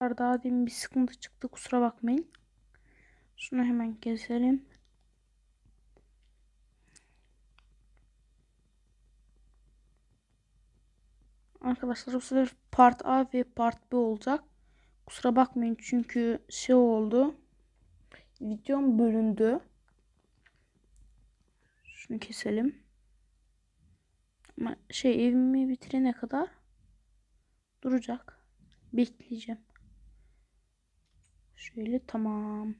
Daha demin bir sıkıntı çıktı kusura bakmayın. Şunu hemen keselim. Arkadaşlar bu sefer part A ve part B olacak. Kusura bakmayın çünkü şey oldu. Videom bölündü. Şunu keselim. Ama şey evimi bitirene kadar duracak. Bekleyeceğim. Şöyle tamam.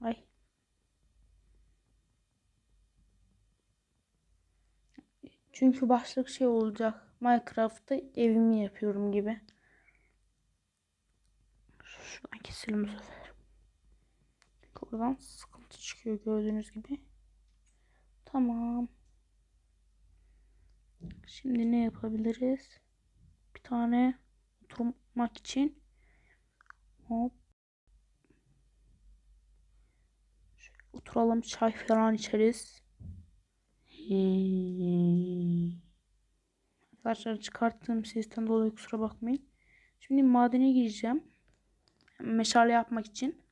Ay. Çünkü başlık şey olacak. Minecraft'ta evimi yapıyorum gibi. Şuradan keselim bu sefer. Buradan sıkıntı çıkıyor gördüğünüz gibi. Tamam. Şimdi ne yapabiliriz? Bir tane oturmak için hop Şöyle oturalım çay falan içeriz. Arkadaşlar çıkarttığım sesten dolayı kusura bakmayın. Şimdi madene gireceğim. Meşale yapmak için.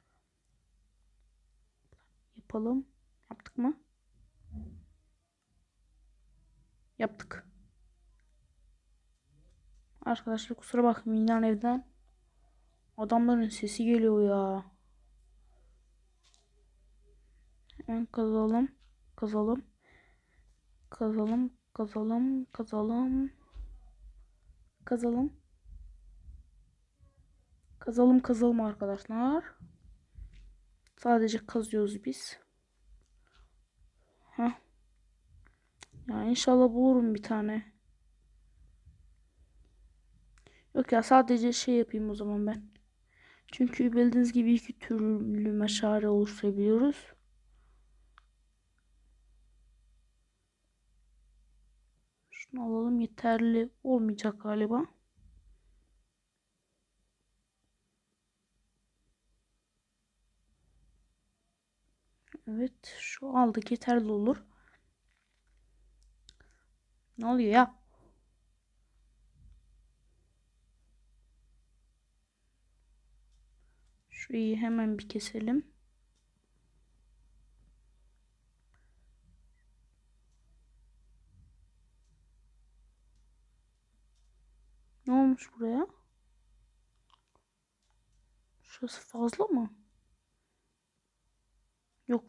Yapalım. Yaptık mı? Yaptık. Arkadaşlar kusura bakmayın yan evden adamların sesi geliyor ya. Hemen kazalım. Kazalım. Kazalım. Kazalım. Kazalım. Kazalım. Kazalım kazalım arkadaşlar. Sadece kazıyoruz biz. Heh. Ya inşallah bulurum bir tane. Yok ya sadece şey yapayım o zaman ben. Çünkü bildiğiniz gibi iki türlü meşale oluşturabiliyoruz. Şunu alalım yeterli olmayacak galiba. Evet şu aldık yeterli olur. Ne oluyor ya? Şurayı hemen bir keselim. Ne olmuş buraya? Şurası fazla mı?